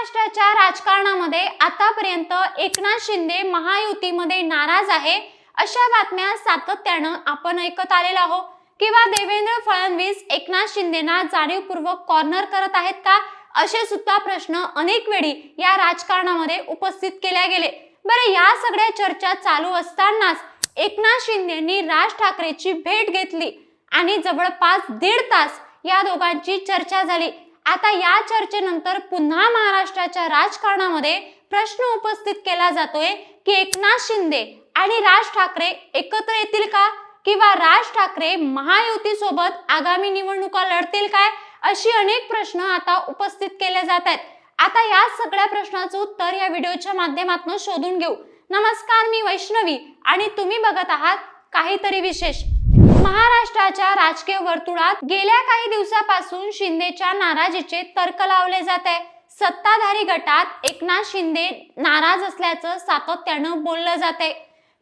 महाराष्ट्राच्या राजकारणामध्ये आतापर्यंत एकनाथ शिंदे महायुतीमध्ये नाराज आहे अशा बातम्या सातत्यानं आपण ऐकत आलेलो आहोत. किंवा देवेंद्र फडणवीस एकनाथ शिंदेना जाणीवपूर्वक कॉर्नर करत आहेत का? असे सुद्धा प्रश्न अनेक वेळी या राजकारणामध्ये उपस्थित केले गेले. बरं या सगळ्या चर्चा चालू असतानाच एकनाथ शिंदेनी राज ठाकरेची भेट घेतली. आणि जवळपास दीड तास या दोघांची चर्चा झाली. आता या चर्चेनंतर पुन्हा महाराष्ट्राच्या राजकारणामध्ये प्रश्न उपस्थित केला जातोय की एकनाथ शिंदे आणि राज ठाकरे एकत्र येतील का? किंवा राज ठाकरे महायुती सोबत आगामी निवडणुका लढतील काय? अशी अनेक प्रश्न आता उपस्थित केले जात आहेत. आता या सगळ्या प्रश्नाचं उत्तर या व्हिडिओच्या माध्यमातून शोधून घेऊ. नमस्कार मी वैष्णवी आणि तुम्ही बघत आहात काहीतरी विशेष. महाराष्ट्राच्या राजकीय वर्तुळात गेल्या काही दिवसापासून शिंदेच्या नाराजीचे तर्क लावले जात आहे. सत्ताधारी गटात एकनाथ शिंदे नाराज असल्याचं सातत्यानं बोललं जाते आहे.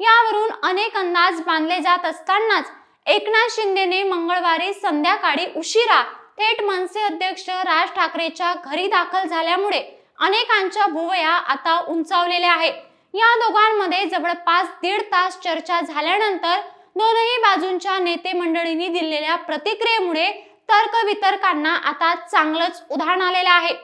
यावरून अनेक अंदाज बांधले जात असतानाच एकनाथ शिंदेने मंगळवारी संध्याकाळी उशिरा थेट मनसे अध्यक्ष राज ठाकरेच्या घरी दाखल झाल्यामुळे अनेकांच्या भुवया आता उंचावलेल्या आहेत. या दोघांमध्ये जवळपास दीड तास चर्चा झाल्यानंतर दोनही बाजूंच्या नेते मंडळींनी दिलेल्या प्रतिक्रियेमुळे तर्कवितर्कांना आता चांगलंच उधाण आलेलं आहे.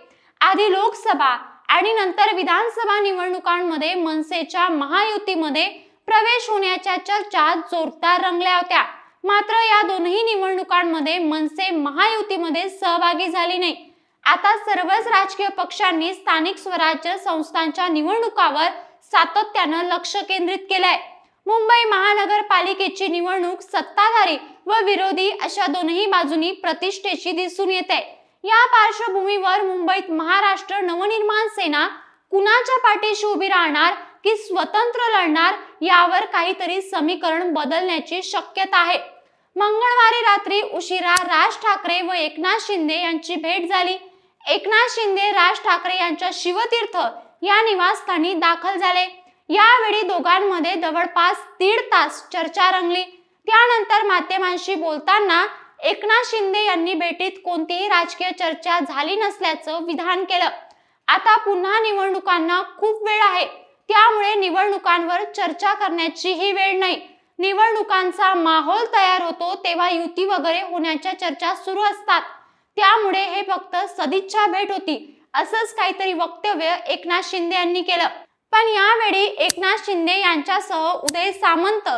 आधी लोकसभा आणि नंतर विधानसभा निवडणुकांमध्ये मनसेच्या महायुतीमध्ये प्रवेश होण्याच्या चर्चा जोरदार रंगल्या होत्या. मात्र या दोनही निवडणुकांमध्ये मनसे महायुतीमध्ये सहभागी झाली नाही. आता सर्वच राजकीय पक्षांनी स्थानिक स्वराज्य संस्थांच्या निवडणुकावर सातत्यानं लक्ष केंद्रित केलंय. मुंबई महानगरपालिकेची निवडणूक सत्ताधारी व विरोधी अशा दोनही बाजूनी प्रतिष्ठेची दिसून येते. या पार्श्वभूमीवर मुंबईत महाराष्ट्र नवनिर्माण सेना कुणाच्या पाठीशी उभी राहणार की स्वतंत्र लढणार यावर काहीतरी समीकरण बदलण्याची शक्यता आहे. मंगळवारी रात्री उशिरा राज ठाकरे व एकनाथ शिंदे यांची भेट झाली. एकनाथ शिंदे राज ठाकरे यांच्या शिवतीर्थ या निवासस्थानी दाखल झाले. यावेळी दोघांमध्ये जवळपास दीड तास चर्चा रंगली. त्यानंतर माध्यमांशी बोलताना एकनाथ शिंदे यांनी भेटीत कोणतीही राजकीय चर्चा झाली नसल्याचं विधान केलं. आता पुन्हा निवडणुकांना खूप वेळ आहे. त्यामुळे निवडणुकांवर चर्चा करण्याची ही वेळ नाही. निवडणुकांचा माहोल तयार होतो तेव्हा युती वगैरे होण्याच्या चर्चा सुरू असतात. त्यामुळे हे फक्त सदिच्छा भेट होती असंच काहीतरी वक्तव्य एकनाथ शिंदे यांनी केलं. पण यावेळी एकनाथ शिंदे यांच्यासह उदय सामंत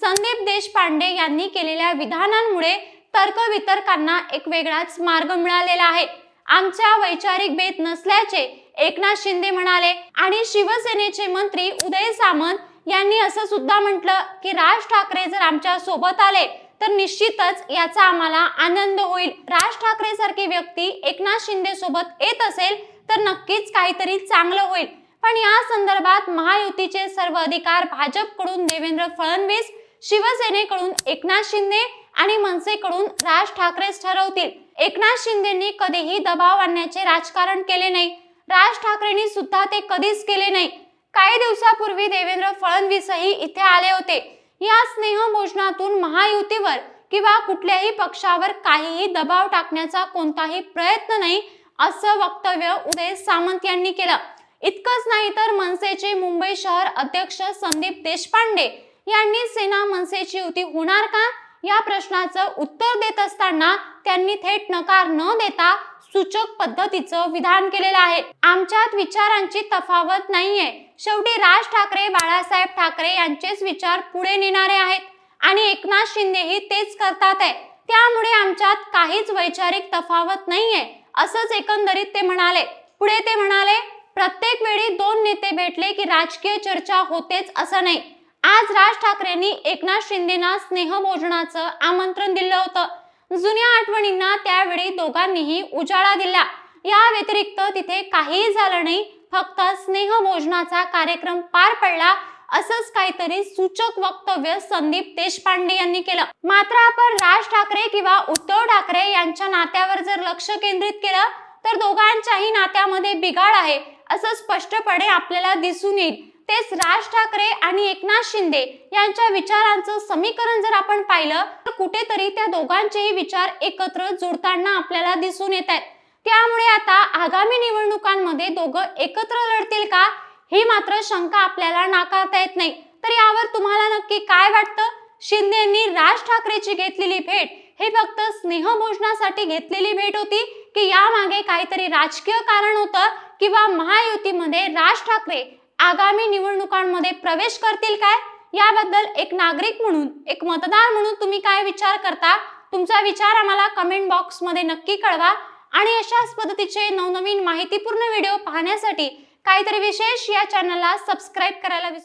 संदीप देशपांडे यांनी केलेल्या विधानांमुळे तर्कवितर्कांना एक वेगळाच मार्ग मिळालेला आहे. आमच्या वैचारिक भेद नसल्याचे एकनाथ शिंदे म्हणाले आणि शिवसेनेचे मंत्री उदय सामंत यांनी असं सुद्धा म्हटलं की राज ठाकरे जर आमच्यासोबत आले तर निश्चितच याचा आम्हाला आनंद होईल. राज ठाकरे सारखी व्यक्ती एकनाथ शिंदे सोबत येत असेल तर नक्कीच काहीतरी चांगलं होईल. पण या संदर्भात महायुतीचे सर्व अधिकार भाजपकडून देवेंद्र फडणवीस शिवसेनेकडून एकनाथ शिंदे आणि मनसेकडून राज ठाकरेच ठरवतील. एकनाथ शिंदेनी कधीही दबाव आणण्याचे राजकारण केले नाही. राज ठाकरेंनी सुद्धा ते कधीच केले नाही. काही दिवसापूर्वी देवेंद्र फडणवीसही इथे आले होते. या स्नेहभोजनातून महायुतीवर किंवा कुठल्याही पक्षावर काहीही दबाव टाकण्याचा कोणताही प्रयत्न नाही असं वक्तव्य उदय सामंत यांनी केलं. इतकंच नाही तर मनसेचे मुंबई शहर अध्यक्ष संदीप देशपांडे यांनी सेना मनसेची युती होणार का? या प्रश्नाचं उत्तर देत असताना त्यांनी थेट नकार न देता सूचक पद्धतीचं विधान केलेलं आहे. आमच्यात विचारांची तफावत नाहीये. शेवटी राज ठाकरे बाळासाहेब ठाकरे यांचेच विचार पुढे नेणारे आहेत आणि एकनाथ शिंदेही तेच करतात आहे. त्यामुळे आमच्यात काहीच वैचारिक तफावत नाहीये असंच एकंदरीत ते म्हणाले. पुढे ते म्हणाले प्रत्येक वेळी दोन नेते भेटले की राजकीय चर्चा होतेच असं नाही. आज राज ठाकरेंनी एकनाथ शिंदेना स्नेहभोजनाचं आमंत्रण दिलं होतं. जुन्या आठवणींना त्यावेळी दोघांनीही उजाळा दिला. या व्यतिरिक्त तिथे काहीही झालं नाही फक्त स्नेहभोजनाचा कार्यक्रम पार पडला असंच काहीतरी सूचक वक्तव्य संदीप देशपांडे यांनी केलं. मात्र आपण राज ठाकरे किंवा उद्धव ठाकरे यांच्या नात्यावर जर लक्ष केंद्रित केलं तर दोघांच्याही नात्यामध्ये बिघाड आहे. असं स्पष्टपणे आपल्याला दिसून येईल. तेच राज ठाकरे आणि एकनाथ शिंदे यांच्या विचारांचं समीकरण जर आपण पाहिलं तर कुठेतरी त्या दोघांचेही विचार एकत्र जुळताना आपल्याला दिसून येत आहेत. त्यामुळे आता आगामी निवडणुकांमध्ये दोघं एकत्र लढतील का ही मात्र शंका आपल्याला नाकारता येत नाही. तर यावर तुम्हाला नक्की काय वाटतं? शिंदेंनी राज ठाकरेची घेतलेली भेट हे फक्त स्नेहभोजनासाठी घेतलेली भेट होती की यामागे काहीतरी राजकीय कारण होतं किंवा महायुतीमध्ये राज ठाकरे आगामी निवडणुकांमध्ये प्रवेश करतील काय? याबद्दल एक नागरिक म्हणून एक मतदार म्हणून तुम्ही काय विचार करता? तुमचा विचार आम्हाला कमेंट बॉक्समध्ये नक्की कळवा. आणि अशाच पद्धतीचे नवनवीन माहितीपूर्ण व्हिडिओ पाहण्यासाठी काहीतरी विशेष या चॅनलला सबस्क्राईब करायला विसरू